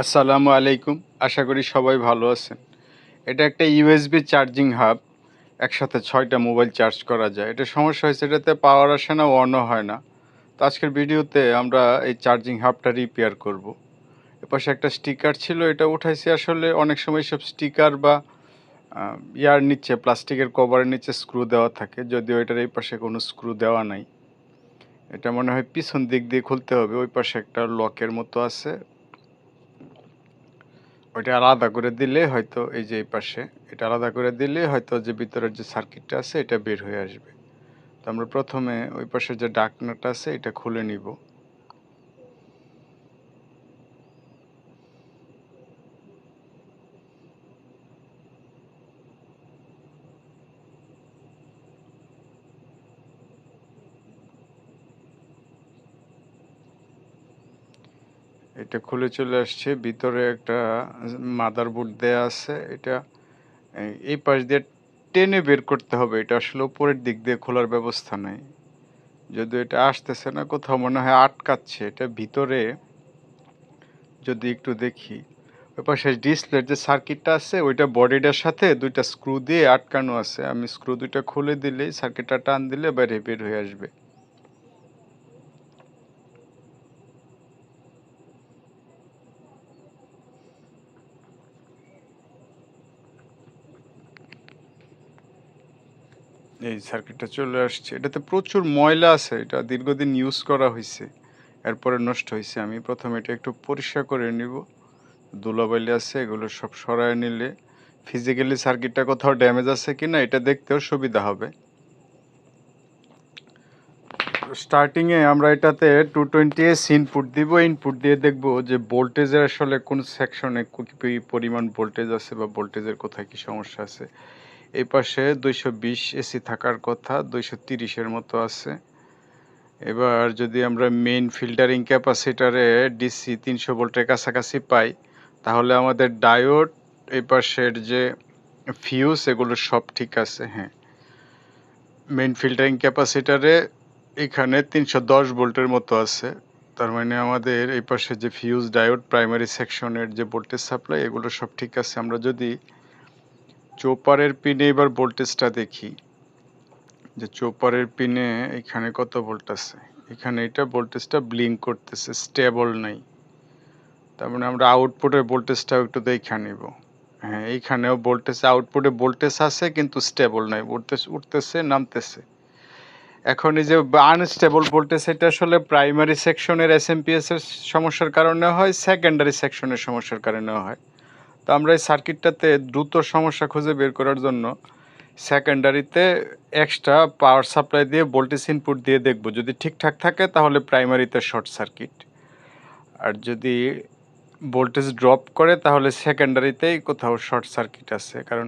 আসসালামু আলাইকুম। আশা করি সবাই ভালো আছেন। এটা একটা ইউএসবি চার্জিং হাব। একসাথে ছয়টা মোবাইল চার্জ করা যায়। এটা সমস্যা হয়েছে, এটাতে পাওয়ার আসে না অনও হয় না। তো আজকের ভিডিওতে আমরা এই চার্জিং হাবটা রিপেয়ার করব। এপাশে একটা স্টিকার ছিল, এটা উঠাইছি। আসলে অনেক সময় সব স্টিকার বা ইয়ার নিচে, প্লাস্টিকের কভারের নিচে স্ক্রু দেওয়া থাকে। যদিও এটার এই পাশে কোনো স্ক্রু দেওয়া নাই। এটা মনে হয় পিছন দিক দিয়ে খুলতে হবে। ওই পাশে একটা লকের মতো আছে। ওইটা আলাদা করে দিলে হয়তো এই যে এই পাশে, এটা আলাদা করে দিলে হয়তো যে ভিতরের যে সার্কিটটা আছে, এটা বের হয়ে আসবে। তো আমরা প্রথমে ওই পাশে যে ডাকনাটা আছে, এটা খুলে নিব। এটা খুলে চলে আসছে। ভিতরে একটা মাদারবোর্ড দেয়া আছে। এটা এই- পাশ দিয়ে টেনে বের করতে হবে। এটা আসলে উপরের দিক দিয়ে খোলার ব্যবস্থা নাই। যদি এটা আসতেছে না, কোথাও মনে হয় আটকাচ্ছে। এটা ভিতরে যদি একটু দেখি, ওই পাশে ডিসপ্লের যে সার্কিটটা আছে, ওইটা বডিটার সাথে দুইটা স্ক্রু দিয়ে আটকানো আছে। আমি স্ক্রু দুইটা খুলে দিলেই সার্কিটটা টান দিলে বাইরে বের হয়ে আসবে। এই সার্কিটটা চলে আসছে। এটাতে প্রচুর ময়লা আছে, এটা দীর্ঘদিন ইউজ করা হয়েছে এরপরে নষ্ট হয়েছে আমি প্রথমে এটা একটু পরিষ্কার করে নিব। ধুলাবালি আছে, এগুলো সব সরায় নিলে ফিজিক্যালি সার্কিটটা কোথাও ড্যামেজ আছে কিনা, এটা দেখতেও সুবিধা হবে। স্টার্টিংয়ে আমরা এটাতে টু টোয়েন্টি এস ইনপুট দিব। ইনপুট দিয়ে দেখব যে ভোল্টেজের আসলে কোন সেকশনে কি পরিমাণ ভোল্টেজ আছে বা ভোল্টেজের কোথায় কী সমস্যা আছে। এই পাশে দুইশো বিশ এসি থাকার কথা, দুইশো তিরিশের মতো আছে। এবার যদি আমরা মেইন ফিল্টারিং ক্যাপাসিটারে ডিসি তিনশো ভোল্টের কাছাকাছি পাই, তাহলে আমাদের ডায়োড এই পাশের যে ফিউজ এগুলো সব ঠিক আছে হ্যাঁ। মেইন ফিল্টারিং ক্যাপাসিটারে এখানে তিনশো দশ ভোল্টের মতো আছে। তার মানে আমাদের এই পাশে যে ফিউজ ডায়োড প্রাইমারি সেকশনের যে ভোল্টেজ সাপ্লাই এগুলো সব ঠিক আছে। আমরা যদি চোপারের পিনে এবার ভোল্টেজটা দেখি। যে চোপারের পিনে এখানে কত ভোল্ট আছে? এখানে এটা ভোল্টেজটা ব্লিঙ্ক করতেছে, স্টেবল নাই। তার মানে আমরা আউটপুটের ভোল্টেজটাও একটু দেখে নিব। হ্যাঁ এইখানেও ভোল্টেজ, আউটপুটে ভোল্টেজ আছে কিন্তু স্টেবল নাই ভোল্টেজ উঠতেছে, নামতেছে। এখন এই যে আনস্টেবল ভোল্টেজ, এটা আসলে প্রাইমারি সেকশনের এসএমপিএস এর সমস্যার কারণে হয় সেকেন্ডারি সেকশনের সমস্যার কারণে হয়। তো আমরা এই সার্কিটটাতে দ্রুত সমস্যা খুঁজে বের করার জন্য সেকেন্ডারিতে এক্সট্রা পাওয়ার সাপ্লাই দিয়ে ভোল্টেজ ইনপুট দিয়ে দেখব। যদি ঠিকঠাক থাকে, তাহলে প্রাইমারিতে শর্ট সার্কিট আর যদি ভোল্টেজ ড্রপ করে, তাহলে সেকেন্ডারিতেই কোথাও শর্ট সার্কিট আছে। কারণ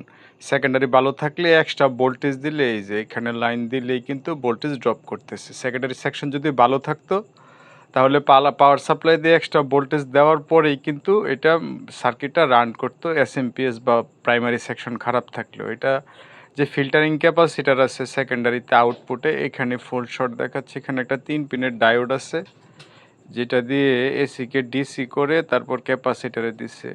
সেকেন্ডারি ভালো থাকলে এক্সট্রা ভোল্টেজ দিলে, এই যে এখানে লাইন দিলেই কিন্তু ভোল্টেজ ড্রপ করতেছে। সেকেন্ডারি সেকশন যদি ভালো থাকতো তাহলে পালা পাওয়ার সাপ্লাই দিয়ে এক্সট্রা ভোল্টেজ দেওয়ার পরেই কিন্তু এটা সার্কিটটা রান করতো এসএমপিএস বা প্রাইমারি সেকশন খারাপ থাকলেও। এটা যে ফিল্টারিং ক্যাপাসিটার আছে সেকেন্ডারিতে আউটপুটে এখানে ফুল শর্ট দেখাচ্ছে। এখানে একটা তিন পিনের ডায়োড আছে, যেটা দিয়ে এসিকে ডিসি করে তারপর ক্যাপাসিটারে দিছে।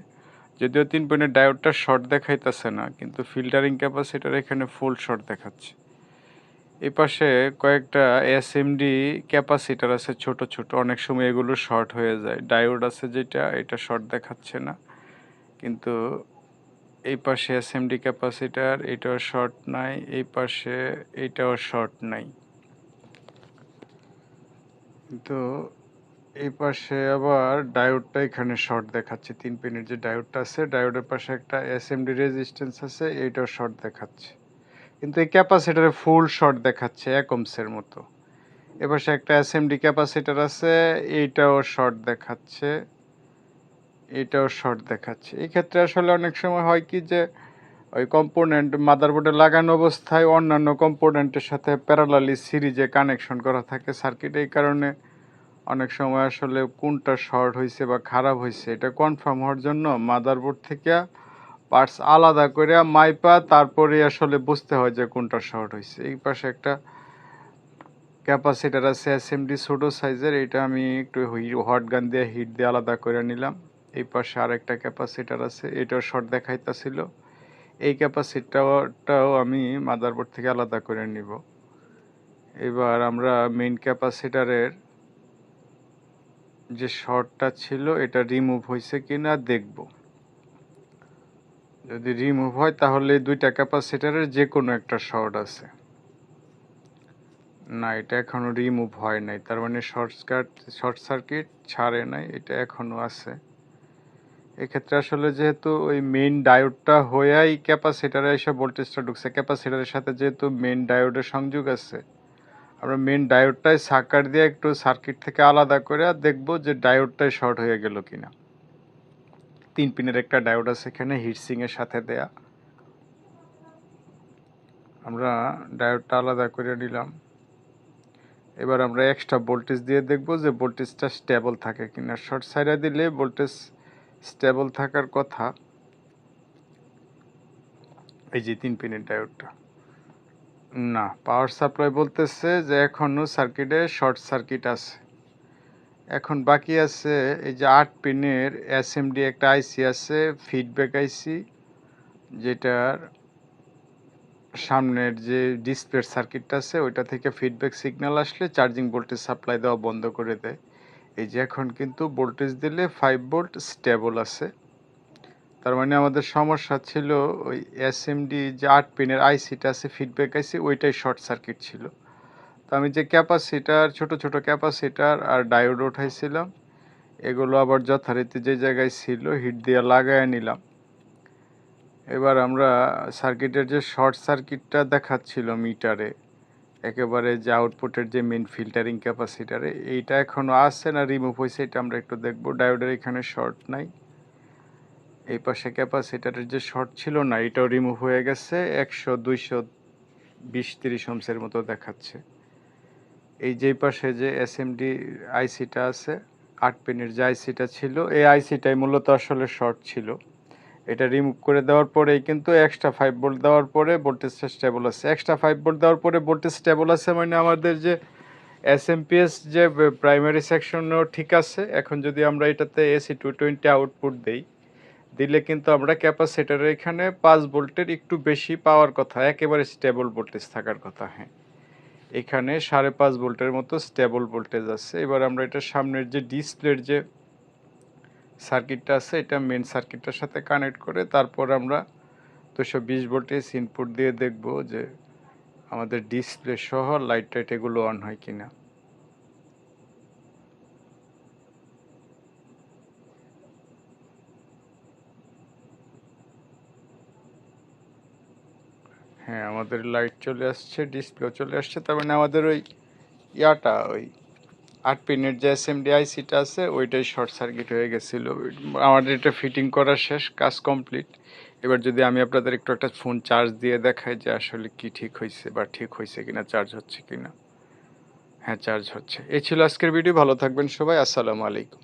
যদিও তিন পিনের ডায়োডটা শর্ট দেখাইতেছে না, কিন্তু ফিল্টারিং ক্যাপাসিটার এখানে ফুল শর্ট দেখাচ্ছে। এই পাশে কয়েকটা এসএমডি ক্যাপাসিটার আছে ছোট ছোট। অনেক সময় এগুলো শর্ট হয়ে যায়। ডায়োড আছে যেটা, এটা শর্ট দেখাচ্ছে না। কিন্তু এই পাশে এসএমডি ক্যাপাসিটার এটাও শর্ট নাই। এই পাশে এটাও শর্ট নাই। কিন্তু এই পাশে আবার ডায়োডটা এখানে শর্ট দেখাচ্ছে। তিন পিনের যে ডায়োডটা আছে ডায়োডের পাশে একটা এসএমডি রেজিস্ট্যান্স আছে এইটাও শর্ট দেখাচ্ছে। কিন্তু এই ক্যাপাসিটারে ফুল শর্ট দেখাচ্ছে এক ওমসের মতো। এপাশে একটা এসএমডি ক্যাপাসিটার আছে, এইটাও শর্ট দেখাচ্ছে এটাও শর্ট দেখাচ্ছে। এই ক্ষেত্রে আসলে অনেক সময় হয় কি যে, ওই কম্পোনেন্ট মাদারবোর্ডে লাগানো অবস্থায় অন্যান্য কম্পোনেন্টের সাথে প্যারালালি সিরিজে কানেকশন করা থাকে। সার্কিট এই কারণে অনেক সময় আসলে কোনটা শর্ট হয়েছে বা খারাপ হয়েছে এটা কনফার্ম হওয়ার জন্য মাদারবোর্ড থেকে পার্টস আলাদা করে মাইপা, তারপরে আসলে বুঝতে হয় যে কোনটা শর্ট হয়েছে এই পাশে একটা ক্যাপাসিটার আছে এস এসএমডি ছোটো সাইজের এটা আমি একটু হট গান দিয়ে হিট দিয়ে আলাদা করে নিলাম। এই পাশে আর একটা ক্যাপাসিটার আছে, এটাও শর্ট দেখাইতেছিল। এই ক্যাপাসিটারটাও আমি মাদারবোর্ড থেকে আলাদা করে নিব। এবার আমরা মেইন ক্যাপাসিটারের যে শর্টটা ছিল, এটা রিমুভ হয়েছে কিনা দেখব। যদি রিমুভ হয়, তাহলে দুইটা ক্যাপাসিটারের যে কোনো একটা শর্ট আছে। না, এটা এখনও রিমুভ হয় নাই। তার মানে শর্ট সার্কিট শর্ট সার্কিট ছাড়ে নাই, এটা এখনও আছে। এক্ষেত্রে আসলে যেহেতু ওই মেইন ডায়োডটা হয়েই ক্যাপাসিটারে এসে ভোল্টেজটা ঢুকছে ক্যাপাসিটারের সাথে যেহেতু মেইন ডায়োডের সংযোগ আছে, আমরা মেইন ডায়োডটাই সাকার দিয়ে একটু সার্কিট থেকে আলাদা করে দেখব যে ডায়োডটাই শর্ট হয়ে গেল কিনা। তিন পিনের একটা ডায়োড আছে এখানে হিটসিং এর সাথে দেয়া। আমরা ডায়োডটা আলাদা করে নিলাম। এবার আমরা এক্সট্রা ভোল্টেজ দিয়ে দেখব যে ভোল্টেজটা স্টেবল থাকে কিনা। শর্ট সাইডে দিলে ভোল্টেজ স্টেবল থাকার কথা। এই যে তিন পিনের ডায়োডটা। না পাওয়ার সাপ্লাই বলতেছে যে এখনও সার্কিটে শর্ট সার্কিট আছে। এখন বাকি আছে এই যে আট পিনের এসএমডি একটা আইসি আছে ফিডব্যাক আইসি যেটার সামনের যে ডিসপ্লের সার্কিটটা আছে, ওইটা থেকে ফিডব্যাক সিগন্যাল আসলে চার্জিং ভোল্টেজ সাপ্লাই দেওয়া বন্ধ করে দেয়। এই যে এখন কিন্তু ভোল্টেজ দিলে ফাইভ ভোল্ট স্টেবল আছে। তার মানে আমাদের সমস্যা ছিল ওই এসএমডি যে আট পিনের আইসিটা আছে ফিডব্যাক আইসি ওইটাই শর্ট সার্কিট ছিল। তো আমি যে ক্যাপাসিটার, ছোট ছোট ক্যাপাসিটার আর ডায়োড উঠাইছিলাম, এগুলো আবার যথারীতি যে জায়গায় ছিল, হিট দিয়ে লাগায় নিলাম। এবার আমরা সার্কিটের যে শর্ট সার্কিটটা দেখাচ্ছিল মিটারে, একেবারে যে আউটপুটের যে মেন ফিল্টারিং ক্যাপাসিটারে এইটা এখনও আছে না রিমুভ হয়েছে, এটা আমরা একটু দেখব। ডায়োডের এখানে শর্ট নাই। এই পাশে ক্যাপাসিটারের যে শর্ট ছিল না, এটাও রিমুভ হয়ে গেছে, একশো, দুইশো, বিশ, তিরিশ ওমসের মতো দেখাচ্ছে। এই যে পাশে যে এসএমডি আইসিটা আছে, আট পিনের যে আইসিটা ছিল, এই আইসিটাই মূলত আসলে শর্ট ছিল। এটা রিমুভ করে দেওয়ার পরেই কিন্তু এক্সট্রা ফাইভ ভোল্ট দেওয়ার পরে ভোল্টেজটা স্টেবল আছে। এক্সট্রা ফাইভ ভোল্ট দেওয়ার পরে ভোল্টেজ স্টেবল আছে মানে আমাদের যে এসএমপিএস যে প্রাইমারি সেকশনও ঠিক আছে। এখন যদি আমরা এটাতে এসি টু টোয়েন্টি আউটপুট দেই, দিলে কিন্তু আমরা ক্যাপাসিটারের এখানে পাঁচ ভোল্টের একটু বেশি পাওয়ার কথা, একেবারে স্টেবল ভোল্টেজ থাকার কথা হ্যাঁ। এখানে সাড়ে পাঁচ ভোল্টের মতো স্টেবল ভোল্টেজ আছে। এবার আমরা এটা সামনের যে ডিসপ্লের যে সার্কিটটা আছে, এটা মেন সার্কিটটার সাথে কানেক্ট করে তারপর আমরা দুশো বিশ ভোল্টেজ ইনপুট দিয়ে দেখব যে আমাদের ডিসপ্লে সহ লাইট টাইট এগুলো অন হয় কিনা। হ্যাঁ আমাদের লাইট চলে আসছে ডিসপ্লে চলে আসছে, তার মানে আমাদের ওই ইয়াটা, ওই আট পিনের যে এসএমডি আইসিটা আছে, ওইটাই শর্ট সার্কিট হয়ে গেছিল। আমাদের এটা ফিটিং করা শেষ, কাজ কমপ্লিট এবার যদি আমি আপনাদের একটু একটা ফোন চার্জ দিয়ে দেখাই যে আসলে কি ঠিক হয়েছে বা ঠিক হয়েছে কিনা চার্জ হচ্ছে কিনা। হ্যাঁ চার্জ হচ্ছে। এই ছিল আজকের ভিডিও ভালো থাকবেন সবাই, আসসালামু আলাইকুম।